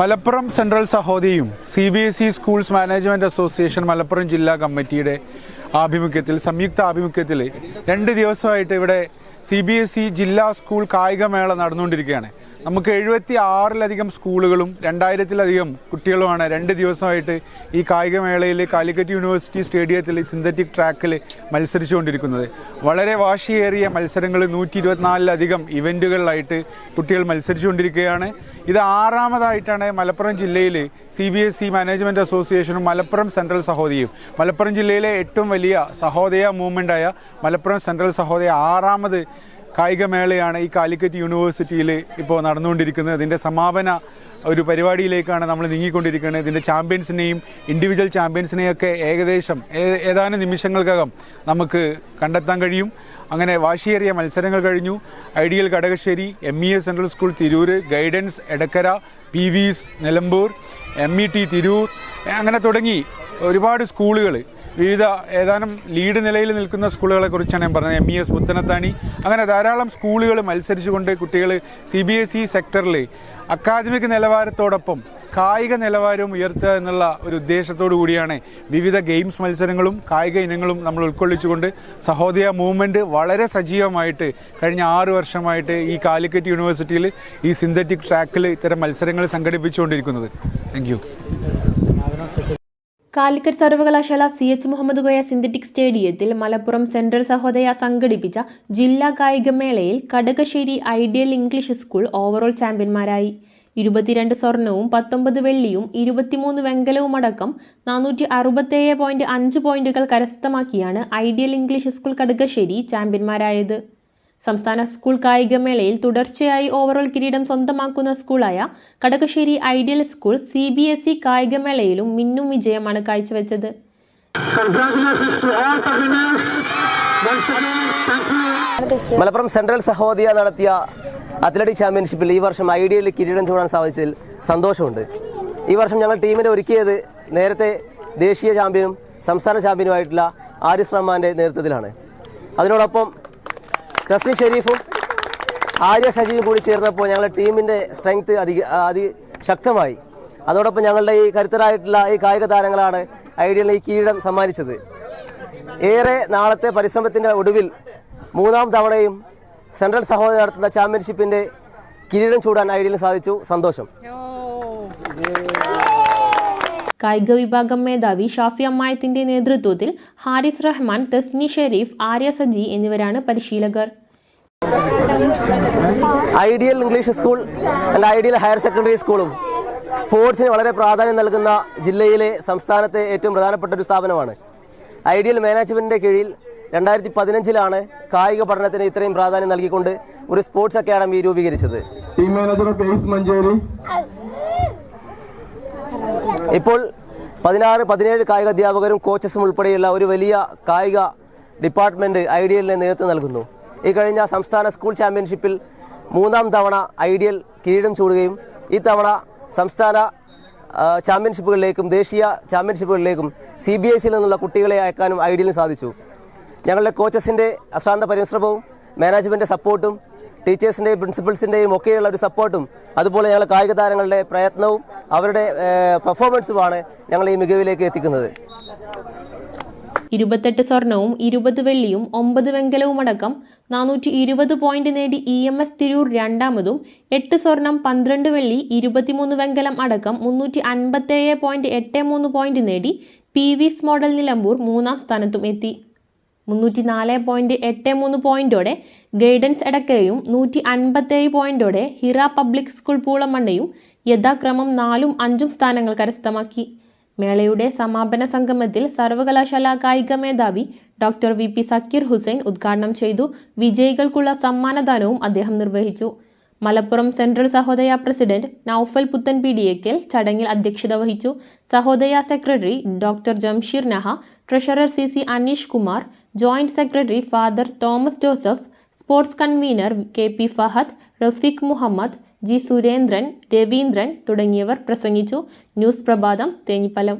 Malappuram central സഹോദരിയും C B S E schools management association Malappuram ജില്ലാ കമ്മിറ്റിയുടെ ആഭിമുഖ്യത്തിൽ സംയുക്ത ആഭിമുഖ്യത്തിൽ രണ്ട് ദിവസമായിട്ട് ഇവിടെ സി ബി എസ് ഇ ജില്ലാ സ്കൂൾ കായികമേള നടന്നുകൊണ്ടിരിക്കുകയാണ്. നമുക്ക് എഴുപത്തി ആറിലധികം സ്കൂളുകളും രണ്ടായിരത്തിലധികം കുട്ടികളുമാണ് രണ്ട് ദിവസമായിട്ട് ഈ കായികമേളയിൽ കാലിക്കറ്റ് യൂണിവേഴ്സിറ്റി സ്റ്റേഡിയത്തിൽ സിന്തറ്റിക് ട്രാക്കിൽ മത്സരിച്ചുകൊണ്ടിരിക്കുന്നത്. വളരെ വാശിയേറിയ മത്സരങ്ങൾ നൂറ്റി ഇരുപത്തിനാലിലധികം ഇവന്റുകളിലായിട്ട് കുട്ടികൾ മത്സരിച്ചുകൊണ്ടിരിക്കുകയാണ്. ഇത് ആറാമതായിട്ടാണ് മലപ്പുറം ജില്ലയിൽ C B S E management അസോസിയേഷനും മലപ്പുറം സെൻട്രൽ സഹോദരിയും. മലപ്പുറം ജില്ലയിലെ ഏറ്റവും വലിയ സഹോദയ മൂവ്മെന്റായ മലപ്പുറം സെൻട്രൽ സഹോദയ ആറാമത് കായികമേളയാണ് ഈ കാലിക്കറ്റ് യൂണിവേഴ്സിറ്റിയിൽ ഇപ്പോൾ നടന്നുകൊണ്ടിരിക്കുന്നത്. ഇതിന്റെ സമാപന ഒരു പരിപാടിയിലേക്കാണ് നമ്മൾ നീങ്ങിക്കൊണ്ടിരിക്കുന്നത്. ഇതിന്റെ ചാമ്പ്യൻസിനെയും ഇൻഡിവിജ്വൽ ചാമ്പ്യൻസിനെയും ഒക്കെ ഏകദേശം ഏതാനും നിമിഷങ്ങൾക്കകം നമുക്ക് കണ്ടെത്താൻ കഴിയും. അങ്ങനെ വാശിയേറിയ മത്സരങ്ങൾ കഴിഞ്ഞു. Ideal Kadakassery M E S central school Tirur guidance Edakkara P വിസ് Nilambur M E T Tirur അങ്ങനെ തുടങ്ങി ഒരുപാട് സ്കൂളുകൾ വിവിധ ഏതാനും ലീഡ് നിലയിൽ നിൽക്കുന്ന സ്കൂളുകളെ കുറിച്ചാണ് ഞാൻ പറഞ്ഞത്. എം ഇ എസ് പുത്തനത്താണി. അങ്ങനെ ധാരാളം സ്കൂളുകൾ മത്സരിച്ചുകൊണ്ട് കുട്ടികൾ സി ബി എസ് ഇ സെക്ടറിൽ അക്കാദമിക് നിലവാരത്തോടൊപ്പം കായിക നിലവാരവും ഉയർത്തുക എന്നുള്ള ഒരു ഉദ്ദേശത്തോടു കൂടിയാണ് വിവിധ ഗെയിംസ് മത്സരങ്ങളും കായിക ഇനങ്ങളും നമ്മൾ ഉൾക്കൊള്ളിച്ചുകൊണ്ട് സഹോദയ മൂവ്മെന്റ് വളരെ സജീവമായിട്ട് കഴിഞ്ഞ ആറ് വർഷമായിട്ട് ഈ കാലിക്കറ്റ് യൂണിവേഴ്സിറ്റിയിൽ ഈ സിന്തറ്റിക് ട്രാക്കിൽ ഇത്തരം മത്സരങ്ങൾ സംഘടിപ്പിച്ചുകൊണ്ടിരിക്കുന്നത്. താങ്ക് കാലിക്കറ്റ് സർവകലാശാല C H Muhammad Koya synthetic സ്റ്റേഡിയത്തിൽ മലപ്പുറം സെൻട്രൽ സഹോദയ സംഘടിപ്പിച്ച ജില്ലാ കായികമേളയിൽ Kadakassery ideal English school overall ചാമ്പ്യന്മാരായി. ഇരുപത്തിരണ്ട് സ്വർണവും പത്തൊമ്പത് വെള്ളിയും ഇരുപത്തിമൂന്ന് വെങ്കലവും അടക്കം നാനൂറ്റി അറുപത്തേഴ് പോയിന്റ് അഞ്ച് പോയിന്റുകൾ കരസ്ഥമാക്കിയാണ് ഐഡിയൽ ഇംഗ്ലീഷ് സ്കൂൾ കടകശ്ശേരി ചാമ്പ്യന്മാരായത്. സംസ്ഥാന സ്കൂൾ കായികമേളയിൽ തുടർച്ചയായി ഓവറോൾ കിരീടം സ്വന്തമാക്കുന്ന സ്കൂളായ Kadakassery ideal school C B S E കായികമേളയിലും മിന്നും വിജയമാണ് കാഴ്ചവെച്ചത്. മലപ്പുറം സെൻട്രൽ സഹോദയ നടത്തിയ അത്ലറ്റിക് ചാമ്പ്യൻഷിപ്പിൽ ഈ വർഷം ഐഡിയൽ കിരീടം ചൂടാൻ സാധിച്ചതിൽ സന്തോഷമുണ്ട് ഈ വർഷം ഞങ്ങൾ ടീമിനെ ഒരുക്കിയത് നേരത്തെ ദേശീയ ചാമ്പ്യനും സംസ്ഥാന ചാമ്പ്യനുമായിട്ടുള്ള ആരിസ് റഹ്മാന്റെ നേതൃത്വത്തിലാണ് അതിനോടൊപ്പം തസ്ലി ഷെരീഫും ആര്യ സജീവും കൂടി ചേർന്നപ്പോൾ ഞങ്ങളുടെ ടീമിന്റെ സ്ട്രെങ്ത് അതി അതിശക്തമായി അതോടൊപ്പം ഞങ്ങളുടെ ഈ കരുത്തരായിട്ടുള്ള ഈ കായിക താരങ്ങളാണ് ഐഡിയലിന് ഈ കിരീടം സമ്മാനിച്ചത്. ഏറെ നാളത്തെ പരിശ്രമത്തിന്റെ ഒടുവിൽ മൂന്നാം തവണയും സെൻട്രൽ സഹോദരൻ നടത്തുന്ന ചാമ്പ്യൻഷിപ്പിന്റെ കിരീടം ചൂടാൻ ഐഡിയലിന് സാധിച്ചു. സന്തോഷം. കായിക വിഭാഗം മേധാവി ഷാഫി അമ്മായത്തിന്റെ നേതൃത്വത്തിൽ ഹാരിസ് റഹ്മാൻ തസ്നി ഷെരീഫ് ആര്യ സജി എന്നിവരാണ് പരിശീലകർ. Ideal English school and ideal higher secondary സ്കൂളും സ്പോർട്സിന് വളരെ പ്രാധാന്യം നൽകുന്ന ജില്ലയിലെ സംസ്ഥാനത്തെ ഏറ്റവും പ്രധാനപ്പെട്ട ഒരു സ്ഥാപനമാണ്. ഐഡിയൽ മാനേജ്മെന്റിന്റെ കീഴിൽ രണ്ടായിരത്തി പതിനഞ്ചിലാണ് കായിക പഠനത്തിന് ഇത്രയും പ്രാധാന്യം നൽകിക്കൊണ്ട് ഒരു സ്പോർട്സ് അക്കാദമി രൂപീകരിച്ചത്. Team manager Manjeri. ഇപ്പോൾ പതിനാറ് പതിനേഴ് കായിക അധ്യാപകരും കോച്ചസും ഉൾപ്പെടെയുള്ള ഒരു വലിയ കായിക ഡിപ്പാർട്ട്മെന്റ് എല്ലിന് നേതൃത്വം നൽകുന്നു. ഈ കഴിഞ്ഞ സംസ്ഥാന സ്കൂൾ ചാമ്പ്യൻഷിപ്പിൽ മൂന്നാം തവണ ഐ ഡി എൽ കിരീടം ചൂടുകയും ഈ തവണ സംസ്ഥാന ചാമ്പ്യൻഷിപ്പുകളിലേക്കും ദേശീയ ചാമ്പ്യൻഷിപ്പുകളിലേക്കും സി ബി എസ് സിയിൽ നിന്നുള്ള കുട്ടികളെ അയക്കാനും ഐ ഡി എല്ലിന് സാധിച്ചു. ഞങ്ങളുടെ കോച്ചസിന്റെ അശ്രാന്ത പരിശ്രമവും മാനേജ്മെന്റ് സപ്പോർട്ടും ടീച്ചേഴ്സിന്റെയും പ്രിൻസിപ്പൽസിന്റെയും ഒക്കെയുള്ള ഒരു സപ്പോർട്ടും അതുപോലെ ഞങ്ങൾ കായിക താരങ്ങളുടെ പ്രയത്നവും അവരുടെ പെർഫോമൻസുമാണ് ഞങ്ങൾ ഈ മികവിലേക്ക് എത്തിക്കുന്നത്. ഇരുപത്തെട്ട് സ്വർണവും ഇരുപത് വെള്ളിയും ഒമ്പത് വെങ്കലവും അടക്കം നാനൂറ്റി ഇരുപത് പോയിന്റ് നേടി ഇ എം എസ് തിരൂർ രണ്ടാമതും എട്ട് സ്വർണം പന്ത്രണ്ട് വെള്ളി ഇരുപത്തിമൂന്ന് വെങ്കലം അടക്കം മുന്നൂറ്റി അൻപത്തേഴ് പോയിന്റ് എട്ട് മൂന്ന് പോയിന്റ് നേടി പി വിസ് മോഡൽ നിലമ്പൂർ മൂന്നാം സ്ഥാനത്തും എത്തി. മുന്നൂറ്റി നാല് പോയിന്റ് എട്ട് മൂന്ന് പോയിന്റോടെ ഗൈഡൻസ് എടക്കരയും നൂറ്റി അൻപത്തേഴ് പോയിന്റോടെ ഹിറ പബ്ലിക് സ്കൂൾ പൂളമണ്ണയും യഥാക്രമം നാലും അഞ്ചും സ്ഥാനങ്ങൾ കരസ്ഥമാക്കി. മേളയുടെ സമാപന സംഗമത്തിൽ സർവകലാശാല കായിക മേധാവി doctor V P Sakeer Hussain ഉദ്ഘാടനം ചെയ്തു. വിജയികൾക്കുള്ള സമ്മാനദാനവും അദ്ദേഹം നിർവഹിച്ചു. Malappuram central Sahodaya president Noufal Puthan P D Ekkal ചടങ്ങിൽ അധ്യക്ഷത വഹിച്ചു. Sahodaya secretary doctor Jamsheer Naha treasurer C C Aneesh Kumar joint secretary father Thomas Joseph sports convener K P Fahad Rafeeq Muhammad G Surendran Raveendran തുടങ്ങിയവർ പ്രസംഗിച്ചു. News പ്രഭാതം തേഞ്ഞിപ്പലം.